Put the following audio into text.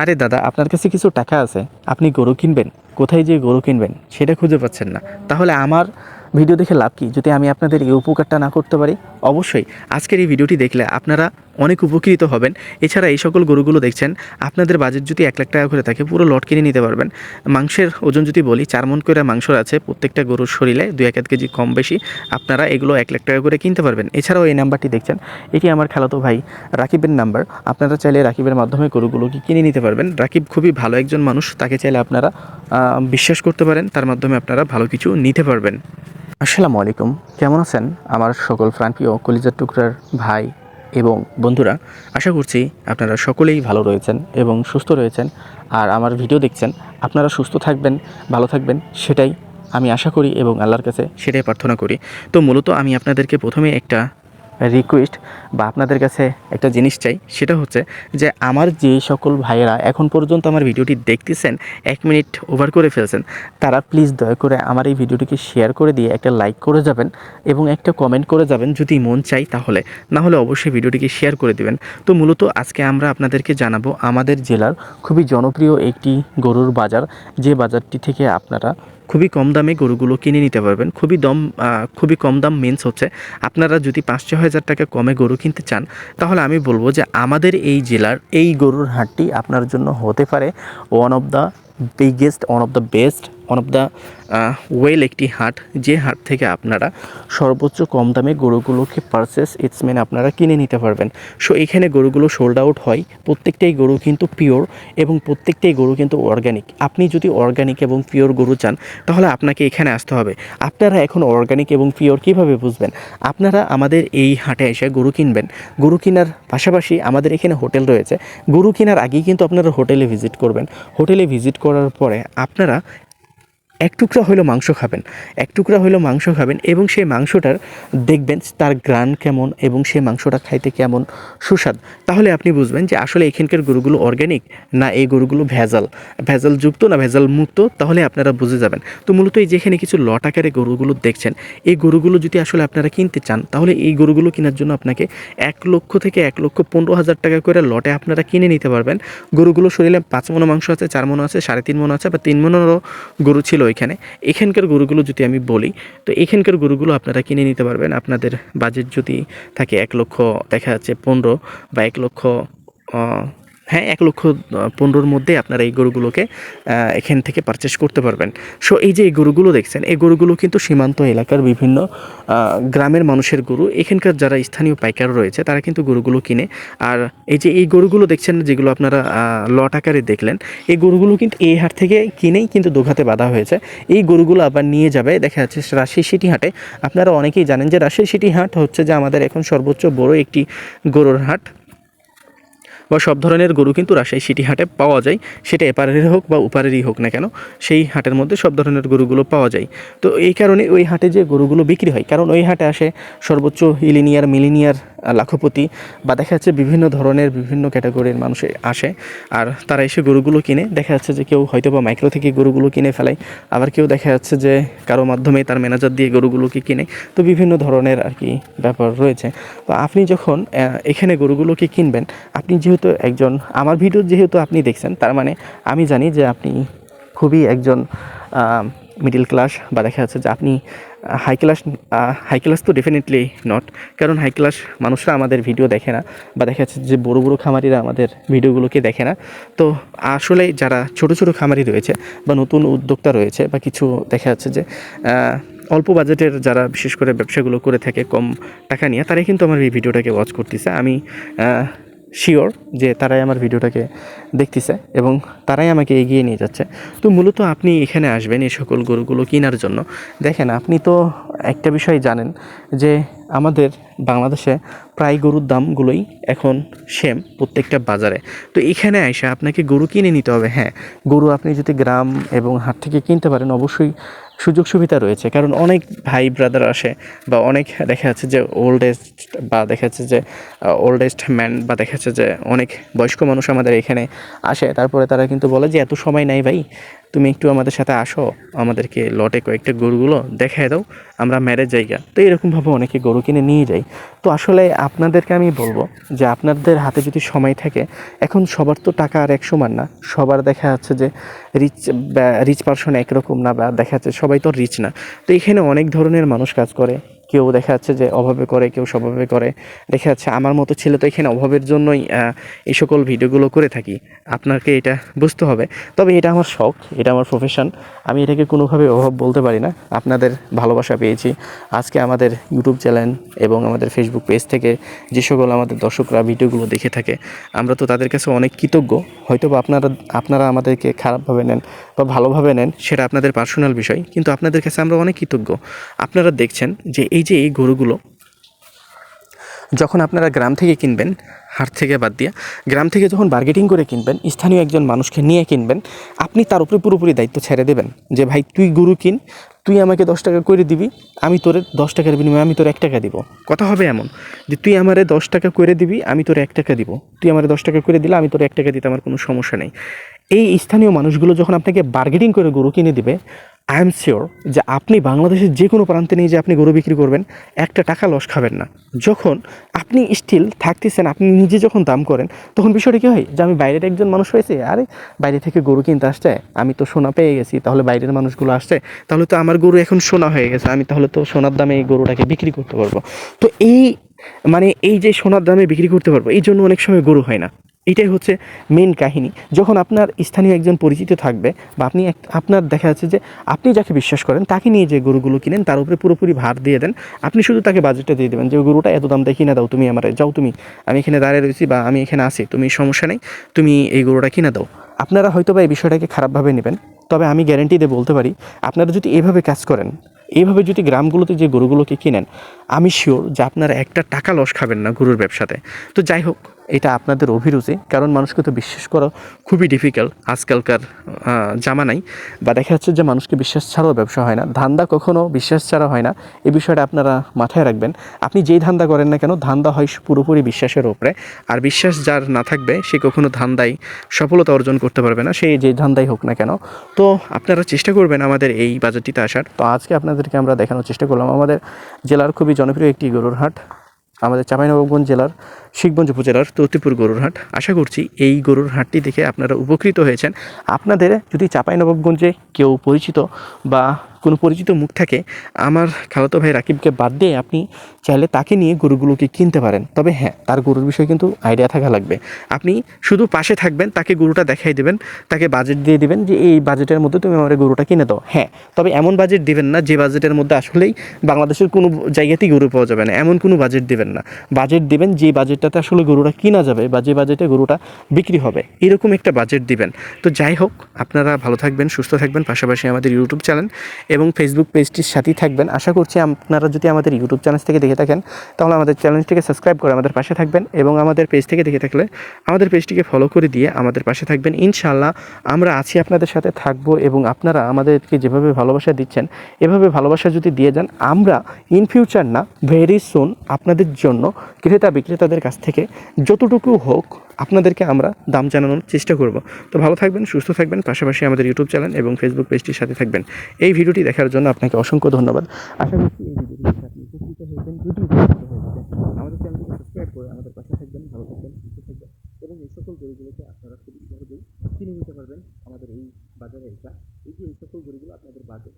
আরে দাদা, আপনার কাছে কিছু টাকা আছে, আপনি গরু কিনবেন। কোথায় যে গরু কিনবেন, সেটা খুঁজে পাচ্ছেন না। তাহলে আমার ভিডিও দেখে লাভ কি? যদি আমি আপনাদের এই উপকারটা না করতে পারি অবশ্যই আজকের এই ভিডিওটি দেখলে আপনারা অনেক উপকৃত হবেন। এছাড়া এই সকল গরুগুলো দেখছেন, আপনাদের বাজেট যদি এক লাখ টাকা করে থাকে, পুরো লট কিনে নিতে পারবেন। মাংসের ওজন যদি বলি, চার মন করে মাংস আছে, প্রত্যেকটা গরুর শরীরে দুই এক কেজি কম বেশি, আপনারা এগুলো এক লাখ টাকা করে কিনতে পারবেন। এছাড়াও এই নাম্বারটি দেখছেন, এটি আমার খালাতো ভাই রাকিবের নাম্বার। আপনারা চাইলে রাকিবের মাধ্যমে গরুগুলোকে কিনে নিতে পারবেন। রাকিব খুবই ভালো একজন মানুষ, তাকে চাইলে আপনারা বিশ্বাস করতে পারেন, তার মাধ্যমে আপনারা ভালো কিছু নিতে পারবেন। আসসালামু আলাইকুম। কেমন আছেন? আমার সকল প্রাণপ্রিয় কলিজার টুকরার ভাই এবং বন্ধুরা, আশা করছি আপনারা সকলেই ভালো রয়েছেন এবং সুস্থ রয়েছেন। আর আমার ভিডিও দেখছেন, আপনারা সুস্থ থাকবেন, ভালো থাকবেন, সেটাই আমি আশা করি এবং আল্লাহর কাছে সেটাই প্রার্থনা করি। তো মূলত আমি আপনাদেরকে প্রথমে একটা রিকোয়েস্ট বা আপনাদের কাছে একটা জিনিস চাই, সেটা হচ্ছে যে আমার যে সকল ভাইয়েরা এখন পর্যন্ত আমার ভিডিওটি দেখতেছেন, এক মিনিট ওভার করে ফেলছেন, তারা প্লিজ দয়া করে আমার এই ভিডিওটিকে শেয়ার করে দিয়ে একটা লাইক করে যাবেন এবং একটা কমেন্ট করে যাবেন যদি মন চাই তাহলে। না হলে অবশ্যই ভিডিওটিকে শেয়ার করে দিবেন। তো মূলত আজকে আমরা আপনাদেরকে জানাব, আমাদের জেলার খুবই জনপ্রিয় একটি গরুর বাজার, যে বাজারটি থেকে আপনারা খুবই কম দামে গরুগুলো কিনে নিতে পারবেন। খুবই দম খুবই কম দাম মিন্স হচ্ছে আপনারা যদি পাঁচ ছ হাজার টাকা কমে গরু কিনতে চান, তাহলে আমি বলব যে আমাদের এই জেলার এই গরুর হাটটি আপনার জন্য হতে পারে one of the biggest one of the best one of the well একটি হাট, যে হাট থেকে আপনারা সর্বোচ্চ কম দামে গরুগুলোকে পারচেস ইটস মেন আপনারা কিনে নিতে পারবেন। সো এখানে গরুগুলো সোল্ড আউট হয়, প্রত্যেকটাই গরু কিন্তু পিওর এবং প্রত্যেকটাই গরু কিন্তু অর্গানিক আপনি যদি অর্গানিক এবং পিওর গরু চান, তাহলে আপনাকে এখানে আসতে হবে। আপনারা এখন অর্গানিক এবং পিওর কীভাবে বুঝবেন? আপনারা আমাদের এই হাটে এসে গরু কিনবেন। গরু কেনার পাশাপাশি আমাদের এখানে হোটেল রয়েছে। গরু কেনার আগেই কিন্তু আপনারা হোটেলে ভিজিট করবেন। হোটেলে ভিজিট করার পরে আপনারা এক টুকরা হইল মাংস খাবেন, এক টুকরা হইল মাংস খাবেন এবং সেই মাংসটার দেখবেন তার গ্রান কেমন এবং সেই মাংসটা খাইতে কেমন সুস্বাদ। তাহলে আপনি বুঝবেন যে আসলে এখানকার গরুগুলো অর্গ্যানিক না এই গরুগুলো ভেজাল ভেজাল যুক্ত না ভেজাল মুক্ত? তাহলে আপনারা বুঝে যাবেন। তো মূলত এই যেখানে কিছু লট আকারে গরুগুলো দেখছেন, এই গরুগুলো যদি আসলে আপনারা কিনতে চান, তাহলে এই গরুগুলো কেনার জন্য আপনাকে এক লক্ষ থেকে এক লক্ষ পনেরো হাজার টাকা করে লটে আপনারা কিনে নিতে পারবেন। গরুগুলো শরীরে পাঁচ মনো মাংস আছে, চার মনো আছে, সাড়ে তিন মনো আছে বা তিন মনেরও গরু ছিল এখানে। এখানকার গরুগুলো যদি আমি বলি, তো এখানকার গরুগুলো আপনারা কিনে নিতে পারবেন। আপনাদের বাজেট যদি থাকে এক লক্ষ, দেখা যাচ্ছে পনেরো বা এক লক্ষ হ্যাঁ এক লক্ষ পনেরোর মধ্যে আপনারা এই গরুগুলোকে এখান থেকে পারচেস করতে পারবেন। সো এই যে এই গরুগুলো দেখছেন, এই গরুগুলো কিন্তু সীমান্ত এলাকার বিভিন্ন গ্রামের মানুষের গরু। এখানকার যারা স্থানীয় পাইকার রয়েছে, তারা কিন্তু গরুগুলো কিনে। আর এই যে এই গরুগুলো দেখছেন, যেগুলো আপনারা লট আকারে দেখলেন, এই গরুগুলো কিন্তু এই হাট থেকে কিনেই কিন্তু দোঘাতে বাঁধা হয়েছে। এই গরুগুলো আবার নিয়ে যাবে, দেখা যাচ্ছে রাজশাহী সিটি হাটে। আপনারা অনেকেই জানেন যে রাজশাহী সিটি হাট হচ্ছে যে আমাদের এখন সর্বোচ্চ বড় একটি গরুর হাট। বা সব ধরনের গরু কিন্তু রাজশাহী সিটি হাটে পাওয়া যায়। সেটা এপারেরই হোক বা উপারেরই হোক না কেন, সেই হাটের মধ্যে সব ধরনের গরুগুলো পাওয়া যায়। তো এই কারণে ওই হাটে যে গরুগুলো বিক্রি হয়, কারণ ওই হাটে আসে সর্বোচ্চ ইলিনিয়ার, মিলিনিয়ার লাখপতি, বা দেখা যাচ্ছে বিভিন্ন ধরনের বিভিন্ন ক্যাটাগরির মানুষ আসে। আর তারা এসে গরুগুলো কিনে, দেখা যাচ্ছে যে কেউ হয়তো বা মাইক্রো থেকে গরুগুলো কিনে ফেলায়, আবার কেউ দেখা যাচ্ছে যে কারও মাধ্যমে তার ম্যানেজার দিয়ে গরুগুলোকে কিনে। তো বিভিন্ন ধরনের আর কি ব্যাপার রয়েছে। তো আপনি যখন এখানে গরুগুলোকে কিনবেন, আপনি যেহেতু একজন, আমার ভিডিও যেহেতু আপনি দেখছেন, তার মানে আমি জানি যে আপনি খুবই একজন মিডিল ক্লাস বা দেখা যাচ্ছে যে আপনি হাই ক্লাস হাই ক্লাস তো ডেফিনেটলি নট কারণ হাই ক্লাস মানুষরা আমাদের ভিডিও দেখে না, বা দেখা যাচ্ছে যে বড় বড় খামারিরা আমাদের ভিডিওগুলোকে দেখে না। তো আসলে যারা ছোট ছোট খামারি রয়েছে, বা নতুন উদ্যোক্তা রয়েছে, বা কিছু দেখা যাচ্ছে যে অল্প বাজেটের যারা বিশেষ করে ব্যবসাগুলো করে থাকে কম টাকা নিয়ে, তারাই কিন্তু আমার এই ভিডিওটাকে ওয়াচ করতেছে। আমি শিওর যে তারাই আমার ভিডিওটাকে দেখতেছে এবং তারাই আমাকে এগিয়ে নিয়ে যাচ্ছে। তো মূলত আপনি এখানে আসবেন এই সকল গরুগুলো কেনার জন্য। দেখেন, আপনি তো একটা বিষয় জানেন যে আমাদের বাংলাদেশে প্রায় গরুর দামগুলোই এখন সেম প্রত্যেকটা বাজারে। তো এখানে এসে আপনাকে গরু কিনে নিতে হবে হ্যাঁ। গরু আপনি যদি গ্রাম এবং হাট থেকে কিনতে পারেন, অবশ্যই সুযোগ সুবিধা রয়েছে। কারণ অনেক ভাই ব্রাদার আসে বা অনেক দেখা যাচ্ছে যে ওল্ড এজ বা দেখা যাচ্ছে যে ওল্ডেস্ট ম্যান বা দেখা যাচ্ছে যে অনেক বয়স্ক মানুষ আমাদের এখানে আসে। তারপরে তারা কিন্তু বলে যে, এত সময় নাই ভাই তুমি একটু আমাদের সাথে আসো, আমাদেরকে লটে কয়েকটা গরুগুলো দেখায় দাও, আমরা ম্যারেজ জায়গা। তো এরকমভাবে অনেকে গরু কিনে নিয়ে যাই তো আসলে আপনাদেরকে আমি বলব যে আপনাদের হাতে যদি সময় থাকে, এখন সবার তো টাকা আর এক সমান না। সবার দেখা যাচ্ছে যে রিচ রিচ পার্সন একরকম না, বা দেখা যাচ্ছে সবাই তো রিচ না। তো এখানে অনেক ধরনের মানুষ কাজ করে। কেউ দেখা যাচ্ছে যে অভাবে করে, কেউ স্বভাবে করে। দেখা যাচ্ছে আমার মতো ছেলে তো এখানে অভাবের জন্যই এই সকল ভিডিওগুলো করে থাকি। আপনাকে এটা বুঝতে হবে। তবে এটা আমার শখ, এটা আমার প্রফেশন আমি এটাকে কোনোভাবে অভাব বলতে পারি না। আপনাদের ভালোবাসা পেয়েছি। আজকে আমাদের ইউটিউব চ্যানেল এবং আমাদের ফেসবুক পেজ থেকে যে সকল আমাদের দর্শকরা ভিডিওগুলো দেখে থাকে, আমরা তো তাদের কাছে অনেক কৃতজ্ঞ। হয়তো বা আপনারা আপনারা আমাদেরকে খারাপভাবে নেন। বা ভালোভাবে নেন, সেটা আপনাদের পার্সোনাল বিষয়। কিন্তু আপনাদের কাছে আমরা অনেক কৃতজ্ঞ। আপনারা দেখছেন যে এই যে এই গরুগুলো, যখন আপনারা গ্রাম থেকে কিনবেন, হাট থেকে বাদ দিয়ে, গ্রাম থেকে যখন বার্গেটিং করে কিনবেন, স্থানীয় একজন মানুষকে নিয়ে কিনবেন, আপনি তার উপরে পুরোপুরি দায়িত্ব ছেড়ে দেবেন। যে, ভাই, তুই গরু কিন, তুই আমাকে দশ টাকা করে দিবি, আমি তোরে দশ টাকার বিনিময়ে আমি তোর এক টাকা দিব। কথা হবে এমন যে, তুই আমারে দশ টাকা করে দিবি, আমি তোর এক টাকা দিব। তুই আমারে দশ টাকা করে দিলে আমি তোর এক টাকা দিতে আমার কোনো সমস্যা নেই। এই স্থানীয় মানুষগুলো যখন আপনাকে বার্গেটিং করে গরু কিনে দিবে আই এম শিওর যে আপনি বাংলাদেশের যে কোনো প্রান্তে নিয়ে যে আপনি গরু বিক্রি করবেন, একটা টাকা লস খাবেন না। যখন আপনি স্টিল থাকতেছেন, আপনি নিজে যখন দাম করেন, তখন বিষয়টা কী হয়? যে আমি বাইরের একজন মানুষ হয়েছে, আরে বাইরে থেকে গরু কিনতে আসছে, আমি তো সোনা পেয়ে গেছি, তাহলে বাইরের মানুষগুলো আসছে, তাহলে তো আমার গরু এখন সোনা হয়ে গেছে, আমি তাহলে তো সোনার দামে এই গরুটাকে বিক্রি করতে পারব। তো এই মানে এই যে সোনার দামে বিক্রি করতে পারব, এই জন্য অনেক সময় গরু হয় না। এটাই হচ্ছে মেন কাহিনী। যখন আপনার স্থানীয় একজন পরিচিত থাকবে বা আপনি এক, আপনার দেখা যাচ্ছে যে আপনি যাকে বিশ্বাস করেন, তাকে নিয়ে যে গরুগুলো কিনেন, তার উপরে পুরোপুরি ভার দিয়ে দেন। আপনি শুধু তাকে বাজেটটা দিয়ে দেবেন যে গরুটা এত দাম দিয়ে কিনে দাও, তুমি আমার, যাও তুমি, আমি এখানে দাঁড়িয়ে রয়েছি বা আমি এখানে আছি, তুমি সমস্যা নেই, তুমি এই গরুটা কিনে দাও। আপনারা হয়তো বা এই বিষয়টাকে খারাপভাবে নেবেন, তবে আমি গ্যারেন্টি দিয়ে বলতে পারি, আপনারা যদি এভাবে কাজ করেন এইভাবে যদি গ্রামগুলোতে যে গরুগুলোকে কিনেন, আমি শিওর যে আপনারা একটা টাকা লস খাবেন না গরুর ব্যবসাতে। তো যাই হোক এটা আপনাদের অভিরুচি কারণ মানুষকে তো বিশ্বাস করা খুবই ডিফিকাল্ট আজকালকার আহ, জামানায়। বা দেখা যাচ্ছে যে মানুষকে বিশ্বাস ছাড়াও ব্যবসা হয় না। ধান্দা কখনও বিশ্বাস ছাড়া হয় না। এই বিষয়টা আপনারা মাথায় রাখবেন। আপনি যেই ধান্দা করেন না কেন ধান্দা হয় পুরোপুরি বিশ্বাসের ওপরে আর বিশ্বাস যার না থাকবে সে কখনো ধান্দায় সফলতা অর্জন করতে পারবে না। সে যে ধান্দাই হোক না কেন। তো আপনারা চেষ্টা করবেন আমাদের এই বাজারটিতে আসার। তো আজকে আপনাদেরকে আমরা দেখানোর চেষ্টা করলাম। আমাদের জেলার খুবই জনপ্রিয় একটি গরুর হাট। আমাদের চাঁপাইনবাবগঞ্জ জেলার শিখগঞ্জ উপজেলার তৌতিপুর গরুর হাট। আশা করছি এই গরুর হাটটি দেখে আপনারা উপকৃত হয়েছেন। আপনাদের যদি চাঁপাইনবাবগঞ্জে কেউ পরিচিত বা কোনো পরিচিত মুখ থাকে, আমার খালাতো ভাই রাকিবকে বাদ দিয়ে আপনি চাইলে তাকে নিয়ে গরুগুলোকে কিনতে পারেন। তবে হ্যাঁ তার গরুর বিষয়ে কিন্তু আইডিয়া থাকা লাগবে। আপনি শুধু পাশে থাকবেন, তাকে গরুটা দেখাই দেবেন, তাকে বাজেট দিয়ে দিবেন যে, এই বাজেটের মধ্যে তুমি আমার গরুটা কিনে দাও। হ্যাঁ তবে এমন বাজেট দিবেন না যে বাজেটের মধ্যে আসলেই বাংলাদেশের কোনো জায়গাতেই গরু পাওয়া যাবে না। এমন কোনো বাজেট দিবেন না। বাজেট দিবেন যে বাজেটটাতে আসলে গরুটা কিনা যাবে বা যে বাজেটে গরুটা বিক্রি হবে, এরকম একটা বাজেট দিবেন। তো যাই হোক, আপনারা ভালো থাকবেন, সুস্থ থাকবেন। পাশাপাশি আমাদের ইউটিউব চ্যানেল এবং ফেসবুক পেজটির সাথেই থাকবেন। আশা করছি আপনারা যদি আমাদের ইউটিউব চ্যানেল থেকে দেখে থাকেন, তাহলে আমাদের চ্যানেলটিকে সাবস্ক্রাইব করে আমাদের পাশে থাকবেন এবং আমাদের পেজ থেকে দেখে থাকলে আমাদের পেজটিকে ফলো করে দিয়ে আমাদের পাশে থাকবেন। ইনশাআল্লাহ আমরা আছি আপনাদের সাথে, থাকব এবং আপনারা আমাদেরকে যেভাবে ভালোবাসা দিচ্ছেন, এভাবে ভালোবাসা যদি দিয়ে যান, আমরা ইন ফিউচার না ভেরি সুন আপনাদের জন্য ক্রেতা বিক্রেতাদের কাছ থেকে যতটুকু হোক আপনাদেরকে আমরা দাম জানানোর চেষ্টা করব। তো ভালো থাকবেন, সুস্থ থাকবেন, পাশাপাশি আমাদের ইউটিউব চ্যানেল এবং ফেসবুক পেজটির সাথে থাকবেন। এই ভিডিওটি দেখার জন্য আপনাকে অসংখ্য ধন্যবাদ। আশা করছি এই ভিডিওটি দেখে আপনি উপকৃত হয়েছেন যদি উপকৃত হয়েছেন। আমাদের চ্যানেলটিকে সাবস্ক্রাইব করে আমাদের পাশে থাকবেন, ভালো থাকবেন, সুস্থ থাকবেন এবং এই সকল গরুগুলোকে আপনারা খুব সহজেই কিনে নিতে পারবেন। আমাদের এই বাজারে এটা, এই যে এই সকল গরুগুলো আপনাদের বাজেট